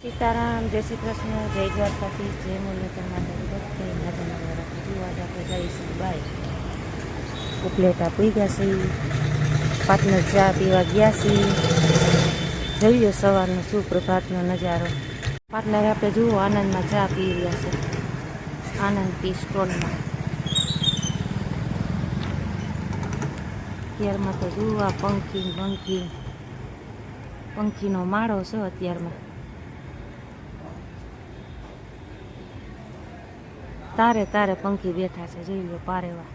સીતારામ, જય શ્રી કૃષ્ણ, જય દ્વારકાથી જય મુરલીધર માતા બધે માતાના દ્વારા આપણે જઈશું બાય ઉપલેટા પી ગયા છીએ પાટનર ચા પીવા ગયા છીએ જોઈએ સવારનો સુપ્રભાતનો નજારો. પાટનર આપણે જુઓ આનંદમાં ચા પી રહ્યા છે. આનંદ પી સ્ટોલમાં. અત્યારમાં તો જુઓ આ પંખી પંખી. પંખીનો માળો છે અત્યારમાં. તારે તારે પંખી બેઠા છે, જોઈ લો પારેવા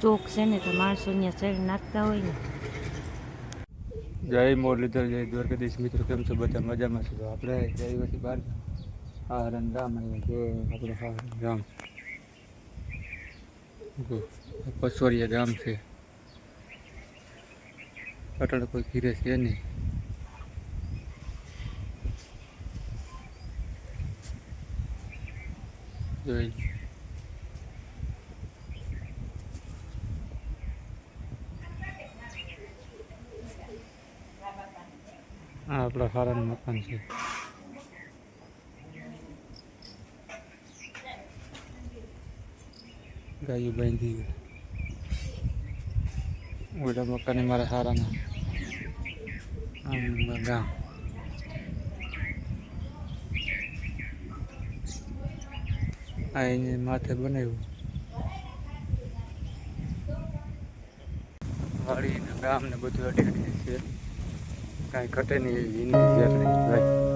ચોક છે ને તો માણસો અહીંયા ચડી નાખતા હોય ને. જય મુરલીધર, જય દ્વારકાધીશ. મિત્રો, કેમ છો? બધા મજામાં છો? આપણે જય વસી બાર હા રામ જય આપણે હરણ રામ. પસવરિયા ગામ છે. અટલ કોઈ ઘીરે છે નહીં. જોઈ આપણા હારાનું મકાન છે. ગાયું બાંધી ઓલા મકાને મારા સારાના. ગામ. આ માથે બનાવ્યું. વાડી ગામ ને બધું અડી છે. કાંઈ ઘટે નહીં એવી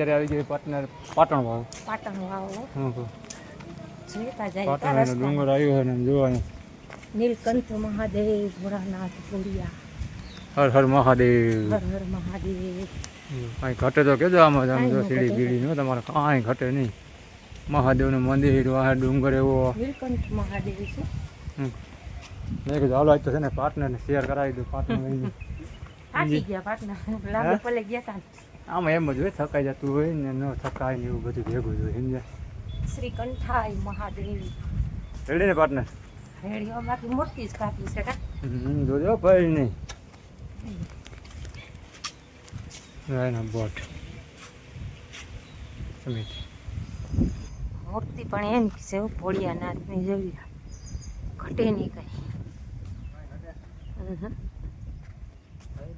અત્યારે આવી ગઈ પાટણ પાટણ વાવ પાટણ વાવ પાટણ એનો ડુંગર આવ્યો છે ને આમ જોવા નીલકંઠ મહાદેવ ભોળાનાથ પુરિયા હર હર મહાદેવ. હર હર મહાદેવ. કાંઈ ઘટે તો કેજો આમાં જ જો સીડી. બીડી નો તમારે કાંઈ ઘટે નહીં. મહાદેવનું મંદિર આ ડુંગર એવો. નીલકંઠ મહાદેવ છે. મેં કીધું હાલો આજ તો છે ને પાર્ટનરને શેર કરાવી દઉં પાર્ટનર ગયા પાટણ લાંબે પલે ગયા તા. આમાં એમ જ હોય થકાઈ જતું હોય ને ન થકાય ને એવું બધું ભેગું જ હોય સમજાય? શ્રી કંઠાય મહાદેવ. રેડી ને પાર્ટનર બાકી મોટી જ કાપી છે કા? હમ, જોજો ભાઈ નહીં એના બોટ સમિત મૂર્તિ પણ એની છે ભોળિયાનાથની જેવી. ઘટે નહીં કઈ.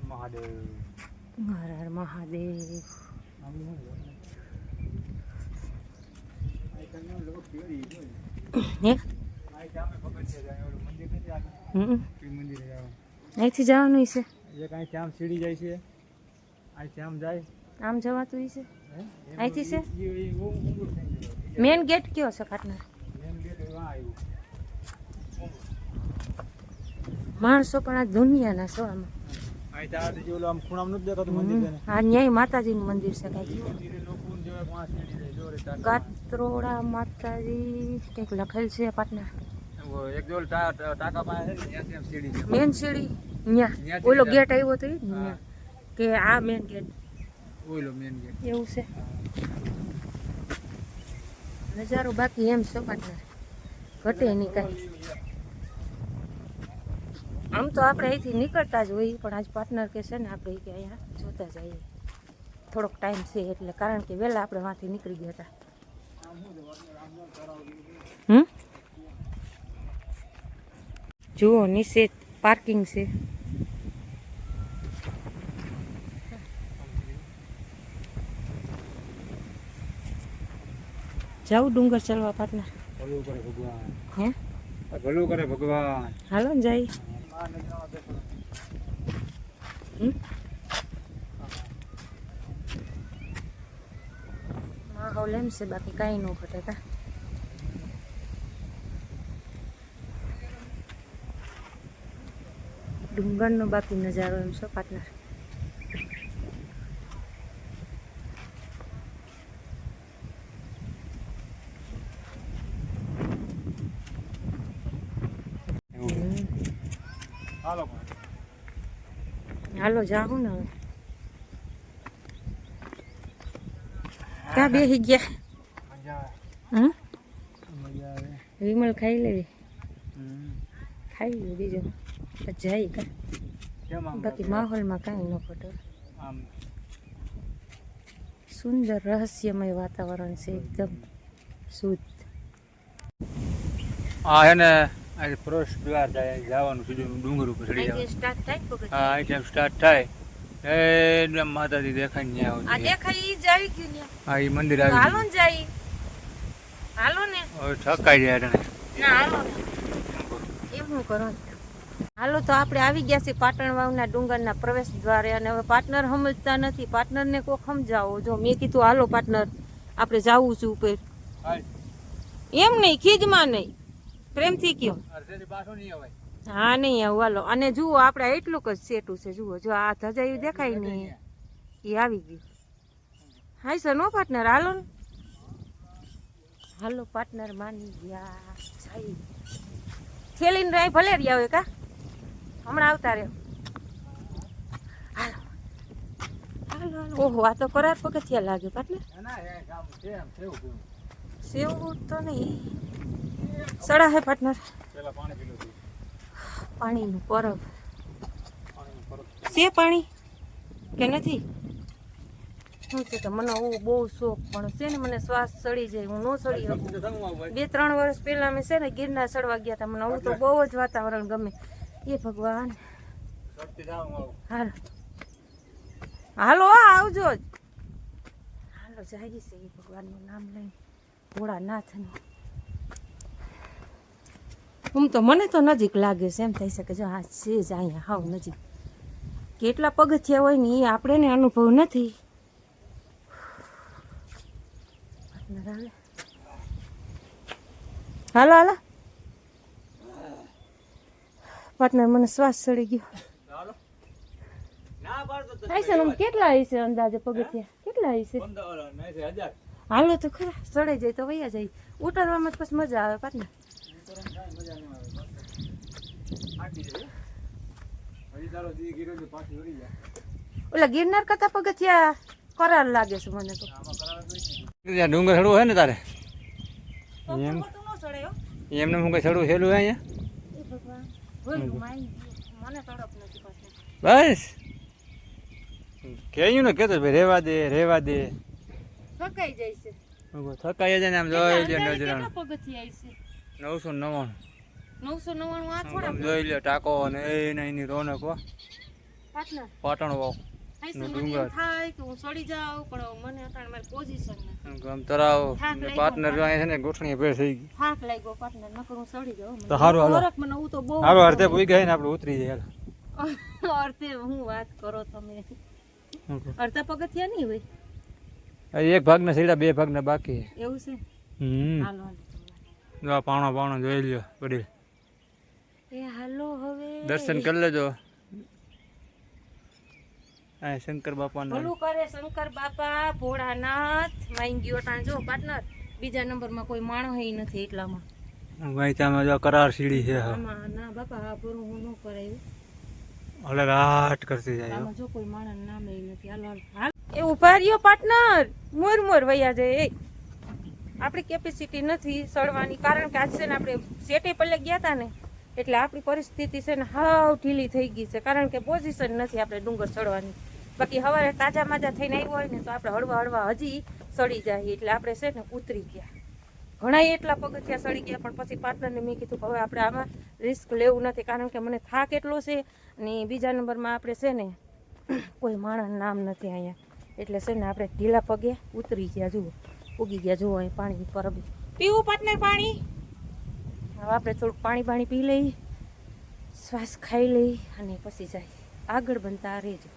મહાદેવ. હર હર મહાદેવ. અહીંથી જવાનું છે એક અહીંથી આમ સીડી જાય છે. અહીંથી આમ જાય. આમ જવાતું છે અહીંથી છે? મેન ગેટ કયો છે આવ્યું. માણસો પણ આ દુનિયાના છો આમાં. ઓલું ન્યાય માતાજીનું મંદિર છે માતાજી કંઈક લખેલ છે. મેન સીડી ન્યા. ગેટ આવ્યો તો. કે આ મેન ગેટ. ઓલો મેન ગેટ. એવું છે. નજારો બાકી એમ છે ઘટે નહીં કાંઈ. આમ તો આપણે અહીંથી નીકળતા જ હોઈએ પણ આજ પાર્ટનર કે છે ને આપણે કે અહીંયા જોતા જઈએ થોડોક ટાઈમ છે એટલે કારણ કે વહેલા આપણે વાંથી નીકળી ગયા હતા. હમ? જુઓ નીચે પાર્કિંગ છે. જાઉં ડુંગર ચલવા ભગવાન. હે? ભલું કરે ભગવાન. હાલો ને હમ? mga kaulem si baki kainu ko teta dunggan no baki na zero yung sapat na હાલો. હાલો જાઉં ને હવે. ક્યાં બેસી ગયા? હમ? વિમલ ખાઈ લેવી. ખાઈ લે બીજું. જાય કા? બાકી માહોલમાં કાંઈ ન ખોટો. સુંદર રહસ્યમય વાતાવરણ છે એકદમ શુદ્ધ. હા એને આજે પ્રવેશ દ્વાર થાય જવાનું સીધું ડુંગર ઉપર ચડી જવાનું. હા ટાઈમ સ્ટાર્ટ થાય. એકદમ માતાજી દેખાય ને આ દેખાય ઈ જ આવી ગયું ને હા ઈ મંદિર આવી હાલો ને જાય. હાલો ને. હવે થકાઈ જાય ના હાલો એમ હું કરો હાલો તો આપણે આવી ગયા છીએ પાટણ વાવના ડુંગરના પ્રવેશ દ્વારે અને હવે પાર્ટનર સમજતા નથી. પાર્ટનરને કોક સમજાવો. જો મેં કીધું હાલો પાર્ટનર આપણે જાવું છું ઉપર. એમ નહીં ખીજમાં નહીં. પ્રેમથી કયો? નહીં હા નહીં આવું હાલો. અને જુઓ આપણે એટલું જ સેટું છે. જુઓ જો આ ધજાયું દેખાય ને એ આવી ગયું. હાય સર નો પાર્ટનર? હાલો ને. હાલો પાર્ટનર માની ગયા. થેલીને રાય ભલે રહ્યા હોય કા? હમણાં આવતા રહ્યો. ઓહો આ તો કરાર પગથિયા લાગે કેવું. સેવું તો નહીં. સડા હે પાર્ટનર પાણીનું પરબ છે પાણી? કે નથી? શું છે તો મને હું બહુ શોખ પણ છે ને મને શ્વાસ ચડી જાય હું ન ચડી શકું. બે ત્રણ વર્ષ પહેલા મેં છે ને ગિરનાર ચડવા ગયા હતા મને હું તો બહુ જ વાતાવરણ ગમે. એ ભગવાન. હાલો. હાલો આવજો જ. હાલો જાય છે એ ભગવાનનું નામ લઈને. ભોળાનાથનું. હું તો મને તો નજીક લાગે છે એમ થઈ શકે જો હા છે જ અહીંયા હાવ નજીક. કેટલા પગથિયા હોય ને એ આપણે ને અનુભવ નથી. હાલો હાલો. પાર્ટનર મને શ્વાસ ચડી ગયો. હશે ને કેટલા હશે અંદાજે પગથિયા કેટલા હશે હાલો તો ખરા ચડે જાય તો વૈયા જાય. ઉતારવામાં જ પછી મજા આવે પાર્ટનર ઓલા ગિરનાર કરતા પગથિયા કરાર લાગે છે મને તો. ડુંગર ચડવું હોય ને તારે? એમ? તો ન ચડે હો. એમને હું કઈ ચડવું છેલ્લું અહીંયા? એ ભગવાન. ભોયલું માઈ. ગયું. મને તડપ નથી પાછી બસ. કેયું ને કેતો ભાઈ રેવા દે રેવા દે. થકાઈ જાય છે. થકાઈ જાય ને આમ જોઈ નવસો નવ્વાણું. નવસો નવ્વાણું આ થોડા જોઈ લે ટાકો અને એને એની રોનક હો. પાટણ. વાવ. હાઈ નો મને ડુંગર. એમ થાય કે હું ચડી જાઉં પણ મને અટાણે મારી પોઝિશન નથી. આમ તરાવ થાક લાગ્યો પાર્ટનર જો અહીંયા છે ને ગોઠણી ભેળ થઈ ગઈ. થાક લાગ્યો પાર્ટનર નકર હું ચડી જાઉં. મને તો હારું હાલો. ખોરાક મને હું તો બહુ હાલો અડધે પૂઈ ગયા ને ઉતરી જાય અર્ધે હું વાત કરો તમે? અડધા પગથિયા નહીં હોય? એક ભાગના સીડા બે ભાગના બાકી એવું છે? હમ. હાલો હાલો જો આ પાણો પાણો જોઈ લ્યો એ હવે દર્શન કરી લેજો. આ શંકર બાપાના. ભલું કરે શંકર બાપા ભોળાનાથ માંગ્યો ટાણ જો પાર્ટનર. બીજા નંબરમાં કોઈ માણસ ય નથી એટલામાં. વાંચામાં જો કરાર સીડી છે. હા ના બાપા ભરું હું ન કરાયું. કરતી જાય આમાં જો કોઈ માણસ નામ ય નથી. હાલો હાલો. હાલ. એ ઊભા રહ્યો પાર્ટનર. મોર મોર વૈયા જાય. એ. આપણી કેપેસિટી નથી સડવાની કારણ કે આજ આપણે સેટે પલ્લે ગયા હતા ને. એટલે આપણી પરિસ્થિતિ છે ને હાવ ઢીલી થઈ ગઈ છે. કારણ કે પોઝિશન નથી આપણે ડુંગર ચડવાની. બાકી હવારે તાજા માજા થઈને આવ્યો હોય ને તો આપણે હળવા હળવા હજી સડી જાય. એટલે આપણે છે ને ઉતરી ગયા. ઘણા એટલા પગથિયા સડી ગયા, પણ પછી પાર્ટનરને મેં કીધું કે હવે આપણે આમાં રિસ્ક લેવું નથી. કારણ કે મને થાક એટલો છે અને બીજા નંબરમાં આપણે છે ને કોઈ માણસ નામ નથી અહીંયા. એટલે છે ને આપણે ઢીલા પગે ઉતરી ગયા. જુઓ, ઉગી ગયા. જુઓ અહીં પાણી પર પીવું પાર્ટનર પાણી? આપણે થોડુંક પાણી પાણી પી લઈ, શ્વાસ ખાઈ લઈ અને પછી જાય. આગળ બનતા રહેજો.